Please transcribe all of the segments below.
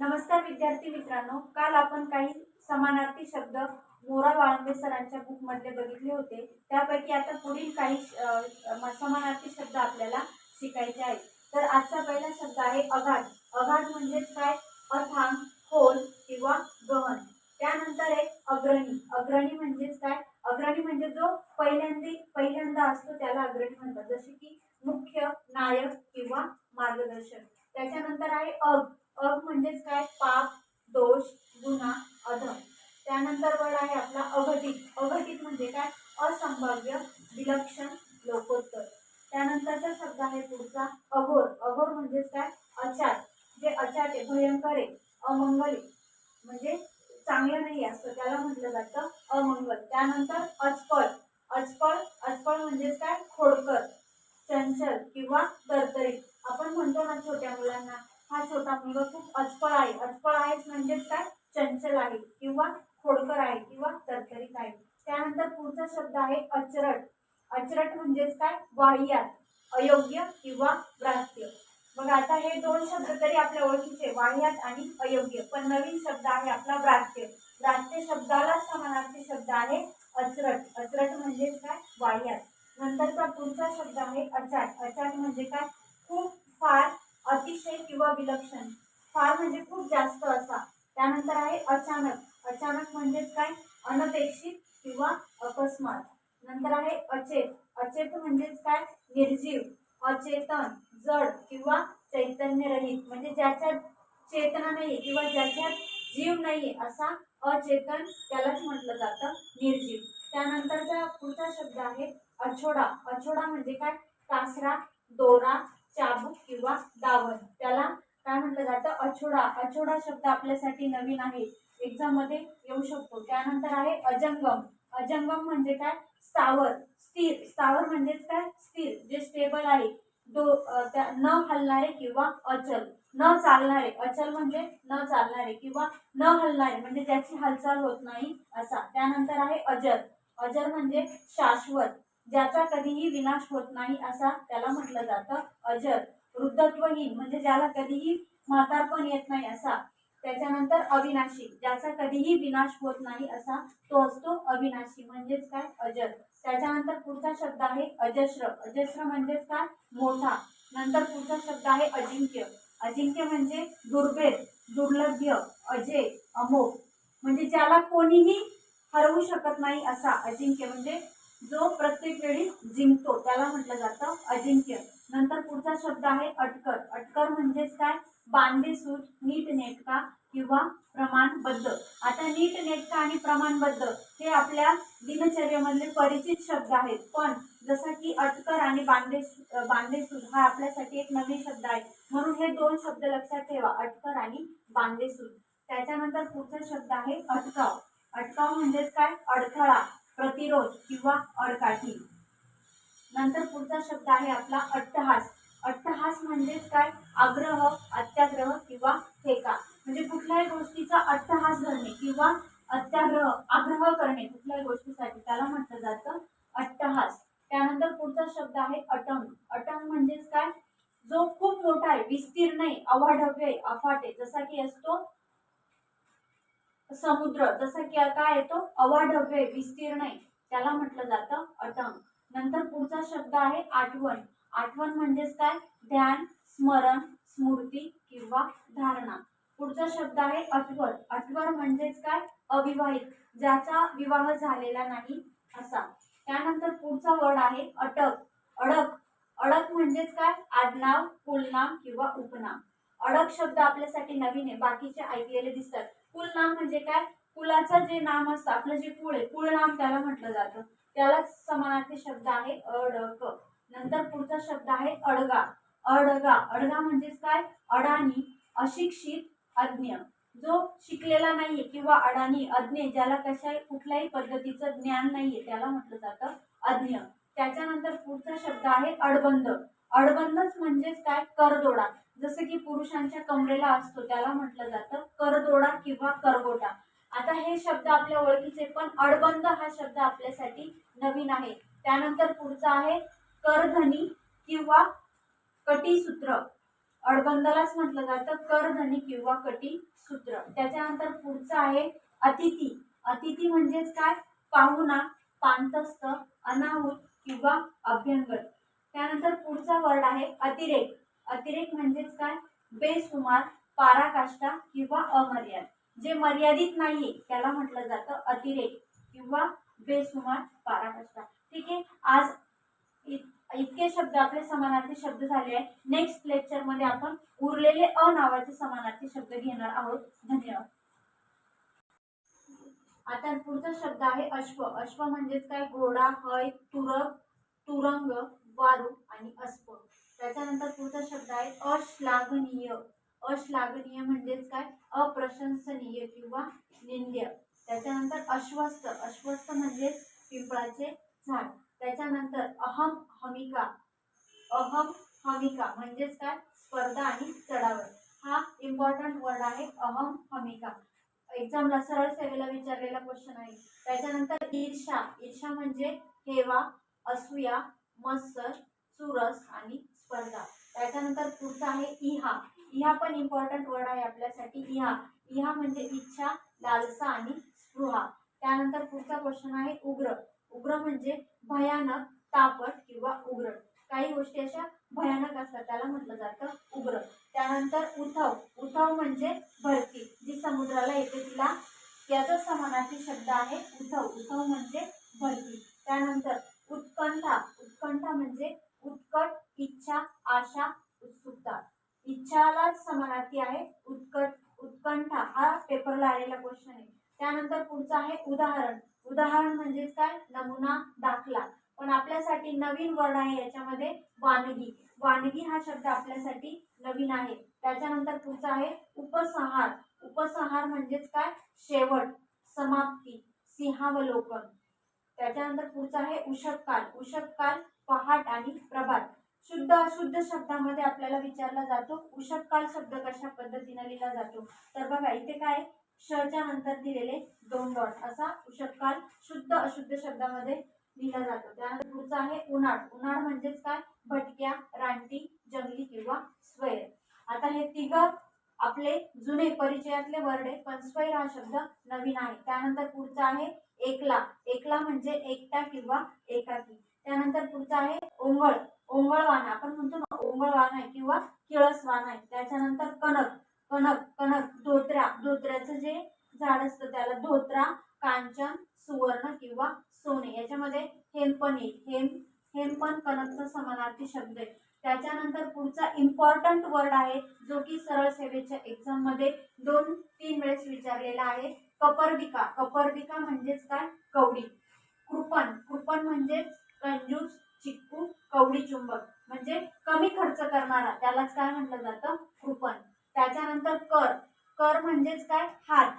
नमस्कार विद्यार्थी मित्रांनो काल आपण काही समानार्थी शब्द मोरा वाळंबे सरांच्या बुकमधले बघितले होते. त्यापैकी आता पुढील काही समानार्थी शब्द आपल्याला शिकायचे आहेत. तर आजचा पहिला शब्द आहे अगाध अगाध म्हणजेच काय? अथांग खोल किंवा गहन. त्यानंतर आहे अग्रणी म्हणजेच काय अग्रणी म्हणजे जो पहिल्यांदा पहिल्यांदा असतो त्याला अग्रणी म्हणतात जसे की मुख्य नायक किंवा मार्गदर्शक त्याच्यानंतर आहे अग अग म्हणजेच काय पाप दोष गुन्हा अधम त्यानंतर वर्ड आहे आपला अघटित अघटित म्हणजे काय असंभाव्य विलक्षण लोकोत्तर त्यानंतरचा शब्द आहे पुढचा अघोर. अघोर म्हणजेच काय? अचाट जे अचाट आहे भयंकर आहे अमंगली म्हणजे चांगलं नाही असतं त्याला म्हटलं जातं अमंगल. त्यानंतर अचपळ. अचपळ अचपळ म्हणजेच काय? खोडकर चंचल किंवा तरतरीत आपण म्हणतो ना छोट्या मुलांना हा छोटा मुलगा खूप अचपळ आहे. अचपळ आहेच म्हणजेच काय? चंचल आहे किंवा खोडकर आहे किंवा तरतरीत आहे. त्यानंतर पुढचा शब्द आहे अचरट अचरट म्हणजेच काय? वाह्यात अयोग्य किंवा व्रात्य मग आता हे दोन शब्द तरी आपल्या ओळखीचे वाह्यात आणि अयोग्य. पण नवीन शब्द आहे आपला व्रात्य व्रात्य शब्दाला समानार्थी शब्द आहे अचरट अचरट म्हणजेच काय? वाह्यात. नंतरचा पुढचा शब्द आहे अचाट. अचाट म्हणजे काय? खूप फार अतिशय किंवा विलक्षण. फार म्हणजे खूप जास्त असा. त्यानंतर आहे अचानक. अचानक म्हणजेच काय? अनपेक्षित किंवा अकस्मात नंतर आहे अचेत. अचेत म्हणजेच काय? निर्जीव अचेतन जड किंवा चैतन्यरहित. म्हणजे ज्याच्यात चेतना नाही किंवा ज्याच्यात जीव नाही असा अचेतन त्यालाच म्हटलं जातं निर्जीव. त्यानंतरचा पुढचा शब्द आहे अछोडा. अछोडा म्हणजे काय? कासरा दोरा चाबूक किंवा दावण. त्याला काय म्हटलं जातं? अछोडा. अछोडा शब्द आपल्यासाठी नवीन आहे. एक्झाममध्ये येऊ शकतो. त्यानंतर आहे अजंगम. अजंगम म्हणजे काय? स्थावर स्थिर. स्थावर म्हणजेच काय? स्थिर जे स्टेबल आहे. दो त्या न हलणारे किंवा अचल. न चालणारे. अचल म्हणजे न चालणारे किंवा न हलणारे म्हणजे ज्याची हालचाल होत नाही असा. त्यानंतर आहे अजर अजर म्हणजे शाश्वत. ज्याचा कधीही विनाश होत नाही असा त्याला म्हटलं जातं अजर वृद्धत्वहीन म्हणजे ज्याला कधीही म्हातारपण येत नाही असा. त्याच्यानंतर अविनाशी ज्याचा कधीही विनाश होत नाही असा तो असतो अविनाशी. म्हणजेच काय? अजर. त्याच्यानंतर पुढचा शब्द आहे अजस्र अजस्र म्हणजेच काय? मोठा. नंतर पुढचा शब्द आहे अजिंक्य. अजिंक्य म्हणजे दुर्भेद दुर्लभ्य अजय अमोघ. म्हणजे ज्याला कोणीही हरवू शकत नाही असा अजिंक्य. म्हणजे जो प्रत्येक वेळी जिंकतो. त्याला म्हटलं जातं अजिंक्य. नंतर पुढचा शब्द आहे अटकर. अटकर म्हणजेच काय? बांधेसूद नीटनेटका किंवा प्रमाणबद्ध. आता नीट नेटका आणि प्रमाणबद्ध हे आपल्या दिनचर्येमधले परिचित शब्द आहेत. पण जसं की अटकर आणि बांधे बांधेसूद हा आपल्यासाठी एक नवीन शब्द आहे. म्हणून हे दोन शब्द लक्षात ठेवा. अटकर आणि बांधेसूद त्याच्यानंतर पुढचा शब्द आहे अटकाव. अटकाव म्हणजेच काय? अडथळा प्रतिरोध किंवा अडकाठी. नंतर पुढचा शब्द आहे आपला अट्टहास. अट्टहास म्हणजेच काय? आग्रह अत्याग्रह किंवा ठेका. म्हणजे कुठल्याही गोष्टीचा अट्टहास धरणे किंवा अत्याग्रह आग्रह करणे कुठल्याही गोष्टीसाठी. त्याला म्हटलं जातं अट्टहास. त्यानंतर पुढचा शब्द आहे अटंग. अटंग म्हणजेच काय? जो खूप मोठा आहे विस्तीर्ण आहे अवाढव्य आहे अफाटे जसा की असतो समुद्र जसा की काय येतो अवाढव्य आहे विस्तीर्ण आहे. त्याला म्हटलं जातं अटंग. नंतर पुढचा शब्द आहे आठवण. आठवण म्हणजेच काय? ध्यान स्मरण स्मृती किंवा धारणा. पुढचा शब्द आहे अठवर अठवर म्हणजेच काय? अविवाहित ज्याचा विवाह झालेला नाही असा. त्यानंतर पुढचा वर्ड आहे अटक. अडक. अडक म्हणजेच काय? आडनाव कुलनाम किंवा उपनाम. अडक शब्द आपल्यासाठी नवीन आहे. बाकीचे ऐकलेले दिसतात. कुलनाम म्हणजे काय? कुलाचं जे नाम असतं आपलं जे कुळ आहे कुळनाम त्याला म्हटलं जातं. त्यालाच समानार्थी शब्द आहे अडक. नंतर पुढचा शब्द आहे अडगा. अडगा. अडगा म्हणजेच काय? अडाणी अशिक्षित अज्ञ. जो शिकलेला नाहीये किंवा अडाणी अज्ञ ज्याला कशा कुठल्याही पद्धतीचं ज्ञान नाहीये त्याला म्हटलं जातं अज्ञ. त्याच्यानंतर पुढचा शब्द आहे अडबंध अडबंधच म्हणजेच काय? करदोडा. जसं की पुरुषांच्या कमरेला असतो त्याला म्हटलं जातं करदोडा किंवा करगोटा. आता हे शब्द आपल्या ओळखीचे पण अडबंध हा शब्द आपल्यासाठी नवीन आहे. त्यानंतर पुढचा आहे करधनी किंवा कटीसूत्र. अडबंदलाच म्हटलं जातं करधनी किंवा कटी सूत्र त्याच्यानंतर पुढचं आहे अतिथी. अतिथी म्हणजेच काय? पाहुणा पांतस्थ अनाहूत किंवा अभ्यंगत त्यानंतर पुढचा वर्ड आहे अतिरेक. अतिरेक म्हणजेच काय? बेसुमार पाराकाष्ठा किंवा अमर्याद. जे मर्यादित नाहीये त्याला म्हटलं जातं अतिरेक किंवा बेसुमार पाराकाष्ठा. ठीक आहे? आज इतके शब्द आपले समानार्थी शब्द झाले आहेत. नेक्स्ट लेक्चरमध्ये आपण उरलेले अ नावाचे समानार्थी शब्द घेणार आहोत. धन्यवाद. आता पुढचा शब्द आहे अश्व. अश्व म्हणजेच काय? घोडा हय तुरक तुरंग वारू आणि अस्प. त्याच्यानंतर पुढचा शब्द आहे अश्लाघनीय. अश्लाघनीय म्हणजेच काय? अप्रशंसनीय किंवा निंद्य. त्याच्यानंतर अश्वस्थ. अश्वस्थ म्हणजेच पिंपळाचे झाड. त्याच्यानंतर अहम हमिका. अहम हमिका म्हणजेच काय? स्पर्धा आणि चढावड हा इम्पॉर्टंट वर्ड आहे अहम हमिका. एक्झामला सरळ सेवेला विचारलेला क्वेश्चन आहे. त्याच्यानंतर ईर्षा ईर्षा म्हणजे हेवा असूया मत्सर चुरस आणि स्पर्धा. त्याच्यानंतर पुढचा आहे इहा. इहा पण इम्पॉर्टंट वर्ड आहे आपल्यासाठी. इहा. इहा म्हणजे इच्छा लालसा आणि स्पृहा. त्यानंतर पुढचा क्वेश्चन आहे उग्र. उग्र म्हणजे भयानक तापट किंवा उग्र. काही गोष्टी अशा भयानक असतात त्याला म्हटलं जातं उग्र. त्यानंतर उथव उथव म्हणजे भरती जी समुद्राला येते तिला. याचा समानार्थी शब्द आहे उथव उथव म्हणजे भरती. त्यानंतर उत्कंठा. उत्कंठा म्हणजे उत्कट इच्छा आशा उत्सुकता. इच्छालाच समानार्थी आहे उत्कट उत्कंठा हा पेपरला आलेला क्वेश्चन आहे. त्यानंतर पुढचं आहे उदाहरण. उदाहरण म्हणजेच काय? नमुना दाखला. पण आपल्यासाठी नवीन वर्ड आहे याच्यामध्ये वानगी. वानगी हा शब्द आपल्यासाठी नवीन आहे. त्याच्यानंतर पुढचा आहे उपसंहार. उपसंहार म्हणजेच काय? शेवट समाप्ती सिंहावलोकन. त्याच्यानंतर पुढचा आहे उषककाल उषककाल पहाट आणि प्रभात. शुद्ध अशुद्ध शब्दामध्ये आपल्याला विचारला जातो उषककाल शब्द कशा पद्धतीने लिहिला जातो? तर बघा इथे काय शच्या नंतर दिलेले दोन डॉट. असा उषक्काल शुद्ध अशुद्ध शब्दामध्ये लिहिला जातो. त्यानंतर पुढचा आहे उन्हाळ. उन्हाळ म्हणजेच काय? भटक्या रानटी जंगली किंवा स्वैर. आता हे तिघ आपले जुने परिचयातले वर्ड आहे पण स्वैर हा शब्द नवीन आहे. त्यानंतर पुढचा आहे एकला. एकला म्हणजे एकटा किंवा एकाकी. त्यानंतर पुढचा आहे ओंगळ. ओंगळवाण आपण म्हणतो ना ओंगळवाण आहे किंवा किळसवाण आहे. त्याच्यानंतर कणक कणक कणक धोत्रा धोत्र्याचं जे झाड असतं त्याला धोत्रा कांचन सुवर्ण किंवा सोने याच्यामध्ये हेम हेम हेमपण कणकचा समानार्थी शब्द आहे. त्याच्यानंतर पुढचा इम्पॉर्टंट वर्ड आहे जो की सरळ सेवेच्या एक्झाममध्ये दोन तीन वेळेस विचारलेला आहे. कपर्दिका कपर्दिका म्हणजेच काय? कवडी. कृपण. कृपण म्हणजेच कंजूस चिक्कू कवडी चुंबक. म्हणजे कमी खर्च करणारा. त्यालाच काय म्हटलं जातं? कृपण. त्याच्यानंतर कर. कर म्हणजेच काय? हात.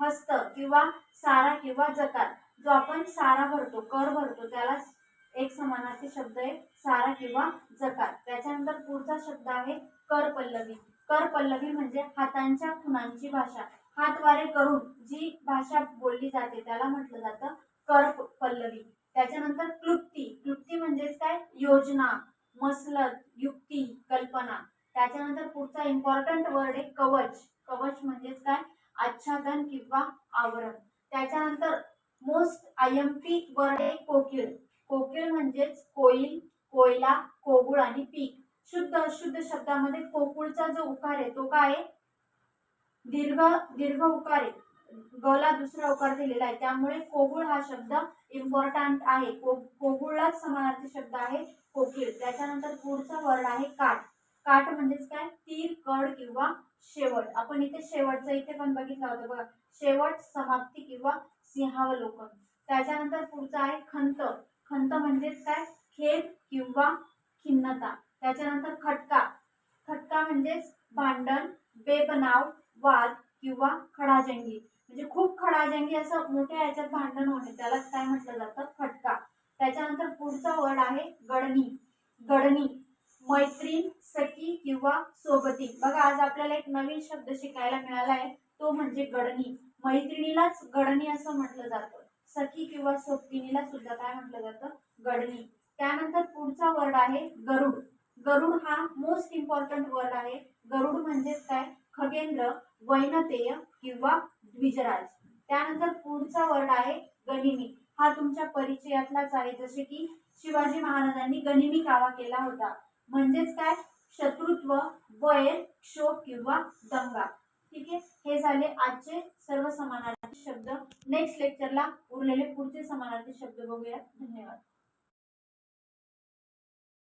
हस्त किंवा सारा किंवा जकात जो आपण सारा भरतो कर भरतो त्यालाच एक समानार्थी शब्द आहे सारा किंवा जकात त्याच्यानंतर पुढचा शब्द आहे कर पल्लवी. कर पल्लवी म्हणजे हातांच्या खुणांची भाषा. हातवारे करून जी भाषा बोलली जाते त्याला म्हटलं जातं कर पल्लवी. त्याच्यानंतर क्लुप्ती. क्लुप्ती म्हणजेच काय? योजना मसलत युक्ती कल्पना. त्याच्यानंतर पुढचा इम्पॉर्टंट वर्ड आहे कवच. कवच म्हणजेच काय? आच्छादन किंवा आवरण. त्याच्यानंतर most I M P word आहे कोकिळ. कोकिळ म्हणजेच कोईल कोयला कोगुळ आणि पीक. शुद्ध अशुद्ध शब्दामध्ये कोकुळचा जो उकार आहे तो काय आहे? दीर्घ दीर्घ उकार आहे. गला दुसरा उकार दिलेला आहे. त्यामुळे कोगुळ हा शब्द इम्पॉर्टंट आहे. को कोगुळलाच समानार्थी शब्द आहे कोकिळ. त्याच्यानंतर पुढचा वर्ड आहे काठ. काठ म्हणजेच काय? तीर कड किंवा शेवट. आपण इथे शेवटचं इथे पण बघितलं होतं बघा. शेवट समाप्ती किंवा सिंहावलोकन. त्याच्यानंतर पुढचा आहे खंत. खंत म्हणजेच काय? खेद किंवा खिन्नता. त्याच्यानंतर खटका. खटका म्हणजेच भांडण बेबनाव वाद किंवा खडाजंगी. म्हणजे खूप खडाजंगी असं मोठ्या याच्यात भांडण होणे. त्यालाच काय म्हटलं जातं? खटका. त्याच्यानंतर पुढचा वर्ड आहे गडणी. गडणी. मैत्रीण सखी किंवा सोबती. बघा आज आपल्याला एक नवीन शब्द शिकायला मिळाला आहे तो म्हणजे गडणी. मैत्रिणीलाच गडणी असं म्हटलं जातं. सखी किंवा सोबतिनीला सुद्धा काय म्हटलं जातं? गडणी. त्यानंतर पुढचा वर्ड आहे गरुड. गरुड हा मोस्ट इम्पॉर्टंट वर्ड आहे. गरुड म्हणजेच काय? खगेंद्र वैनतेय किंवा द्विजराज. त्यानंतर पुढचा वर्ड आहे गनिमी. हा तुमच्या परिचयातलाच आहे. जसे की शिवाजी महाराजांनी गनिमी कावा केला होता. म्हणजेच काय? शत्रुत्व वैर क्षोभ किंवा दंगा. ठीक आहे? हे झाले आजचे सर्व समानार्थी शब्द. नेक्स्ट लेक्चरला उरलेले पुढचे समानार्थी शब्द बघूया. धन्यवाद.